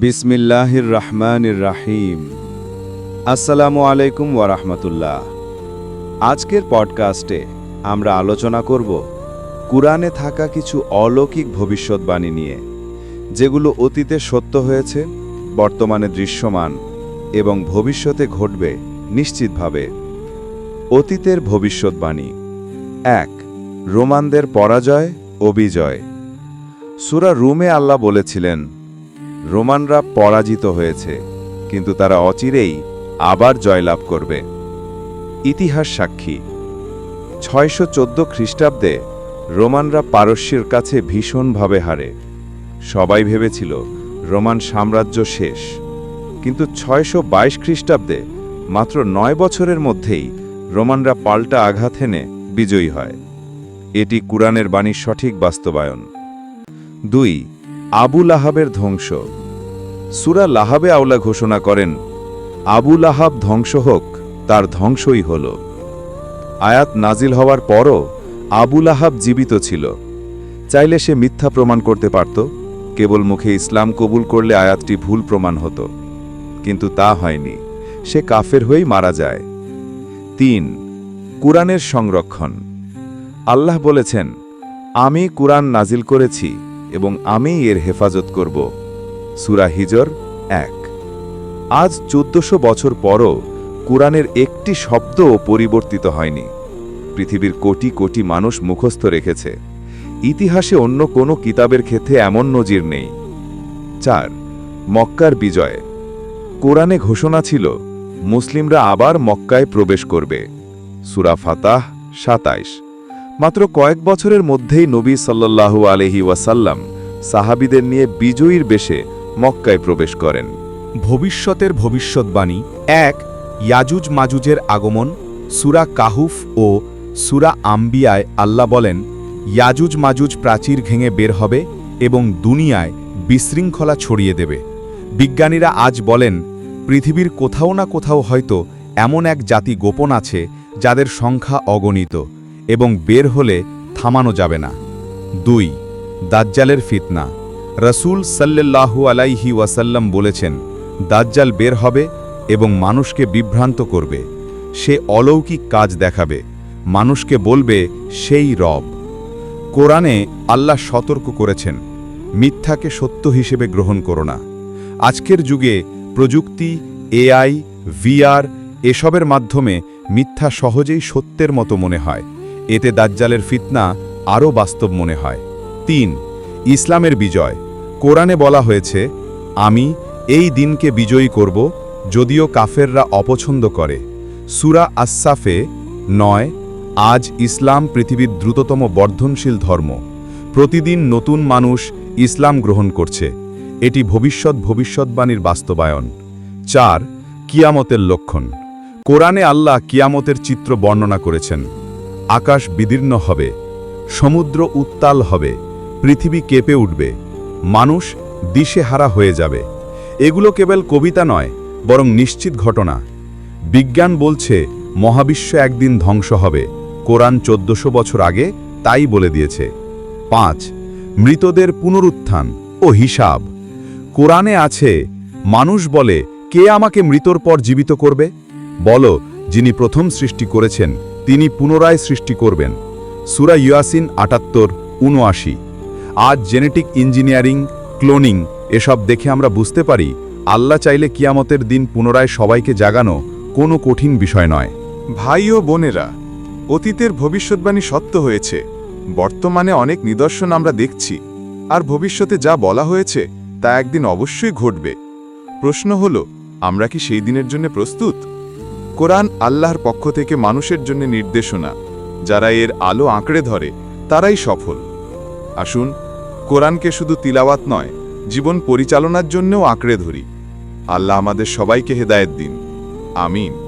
বিসমিল্লাহির রহমানির রাহিম। আসসালামু আলাইকুম ওয়ারাহমাতুল্লাহ। আজকের পডকাস্টে আমরা আলোচনা করব কুরআনে থাকা কিছু অলৌকিক ভবিষ্যৎবাণী নিয়ে, যেগুলো অতীতে সত্য হয়েছে, বর্তমানে দৃশ্যমান এবং ভবিষ্যতে ঘটবে নিশ্চিতভাবে। অতীতের ভবিষ্যৎবাণী। এক, রোমানদের পরাজয় ও বিজয়। সুরা রুমে আল্লাহ বলেছিলেন রোমানরা পরাজিত হয়েছে, কিন্তু তারা অচিরেই আবার জয়লাভ করবে। ইতিহাস সাক্ষী, ছয়শো চোদ্দ খ্রিস্টাব্দে রোমানরা পারস্যের কাছে ভীষণভাবে হারে। সবাই ভেবেছিল রোমান সাম্রাজ্য শেষ, কিন্তু ছয়শো বাইশ খ্রিস্টাব্দে মাত্র নয় বছরের মধ্যেই রোমানরা পাল্টা আঘাত এনে বিজয়ী হয়। এটি কুরআনের বাণীর সঠিক বাস্তবায়ন। দুই, আবুল আহাবের ধ্বংস। সুরা লাহাবে আওলা ঘোষণা করেন, আবু লাহাব ধ্বংস হোক, তার ধ্বংসই হল। আয়াত নাজিল হওয়ার পরও আবু লাহাব জীবিত ছিল। চাইলে সে মিথ্যা প্রমাণ করতে পারত, কেবল মুখে ইসলাম কবুল করলে আয়াতটি ভুল প্রমাণ হতো। কিন্তু তা হয়নি, সে কাফের হয়েই মারা যায়। তিন, কুরআনের সংরক্ষণ। আল্লাহ বলেছেন, আমি কুরআন নাজিল করেছি এবং আমি এর হেফাজত করব। সুরা হিজর এক। আজ চোদ্দশো বছর পরও কোরআনের একটি শব্দও পরিবর্তিত হয়নি। পৃথিবীর কোটি কোটি মানুষ মুখস্থ রেখেছে। ইতিহাসে অন্য কোনো কিতাবের ক্ষেত্রে এমন নজির নেই। চার, মক্কার বিজয়। কোরআনে ঘোষণা ছিল, মুসলিমরা আবার মক্কায় প্রবেশ করবে। সুরা ফাতাহ সাতাইশ। মাত্র কয়েক বছরের মধ্যেই নবী সাল্লাল্লাহু আলহি ওয়াসাল্লাম সাহাবিদের নিয়ে বিজয়ীর বেশে মক্কায় প্রবেশ করেন। ভবিষ্যতের ভবিষ্যৎবাণী এক, ইয়াজুজ মাজুজের আগমন, সুরা কাহুফ ও সুরা আম্বিয়ায় আল্লাহ বলেন, ইয়াজুজ মাজুজ প্রাচীর ঘেঙে বের হবে এবং দুনিয়ায় বিশৃঙ্খলা ছড়িয়ে দেবে। বিজ্ঞানীরা আজ বলেন, পৃথিবীর কোথাও না কোথাও হয়তো এমন এক জাতি গোপন আছে যাদের সংখ্যা অগণিত এবং বের হলে থামানো যাবে না। দুই, দাজ্জালের ফিতনা রসুল সাল্লাল্লাহু আলাইহি ওয়াসাল্লাম বলেছেন, দাজ্জাল বের হবে এবং মানুষকে বিভ্রান্ত করবে। সে অলৌকিক কাজ দেখাবে। মানুষকে বলবে, সেই রব। কোরআনে আল্লাহ সতর্ক করেছেন, মিথ্যাকে সত্য হিসেবে গ্রহণ করো না। আজকের যুগে প্রযুক্তি, এআই, ভিআর এসবের মাধ্যমে মিথ্যা সহজেই সত্যের মতো মনে হয়। এতে দাজ্জালের ফিতনা আরও বাস্তব মনে হয়। তিন, ইসলামের বিজয়। কোরআনে বলা হয়েছে, আমি এই দিনকে বিজয়ী করব যদিও কাফেররা অপছন্দ করে। সুরা আসাফে নয়, আজ ইসলাম পৃথিবীর দ্রুততম বর্ধনশীল ধর্ম। প্রতিদিন নতুন মানুষ ইসলাম গ্রহণ করছে। এটি ভবিষ্যৎ ভবিষ্যৎবাণীর বাস্তবায়ন। চার, কিয়ামতের লক্ষণ। কোরআনে আল্লাহ কিয়ামতের চিত্র বর্ণনা করেছেন। আকাশ বিদীর্ণ হবে, সমুদ্র উত্তাল হবে, পৃথিবী কেঁপে উঠবে। মানুষ দিশেহারা হয়ে যাবে। এগুলো কেবল কবিতা নয়, বরং নিশ্চিত ঘটনা। বিজ্ঞান বলছে, মহাবিশ্ব একদিন ধ্বংস হবে। কোরআন চোদ্দশো বছর আগে তাই বলে দিয়েছে। পাঁচ, মৃতদের পুনরুত্থান ও হিসাব। কোরআনে আছে, মানুষ বলে, কে আমাকে মৃতর পর জীবিত করবে? বলো, যিনি প্রথম সৃষ্টি করেছেন, তিনি পুনরায় সৃষ্টি করবেন। সুরা ইয়াসিন আটাত্তর উনআশি আজ জেনেটিক ইঞ্জিনিয়ারিং, ক্লোনিং, এসব দেখে আমরা বুঝতে পারি, আল্লাহ চাইলে কিয়ামতের দিন পুনরায় সবাইকে জাগানো কোনো কঠিন বিষয় নয়। ভাই ও বোনেরা, অতীতের ভবিষ্যৎবাণী সত্য হয়েছে, বর্তমানে অনেক নিদর্শন আমরা দেখছি, আর ভবিষ্যতে যা বলা হয়েছে তা একদিন অবশ্যই ঘটবে। প্রশ্ন হল, আমরা কি সেই দিনের জন্য প্রস্তুত? কোরআন আল্লাহর পক্ষ থেকে মানুষের জন্য নির্দেশনা, যারা এর আলো আঁকড়ে ধরে, তারাই সফল। আসুন কোরআনকে শুধু তিলাওয়াত নয়, জীবন পরিচালনার জন্যও আঁকড়ে ধরি। আল্লাহ আমাদের সবাইকে হেদায়েত দিন। আমিন।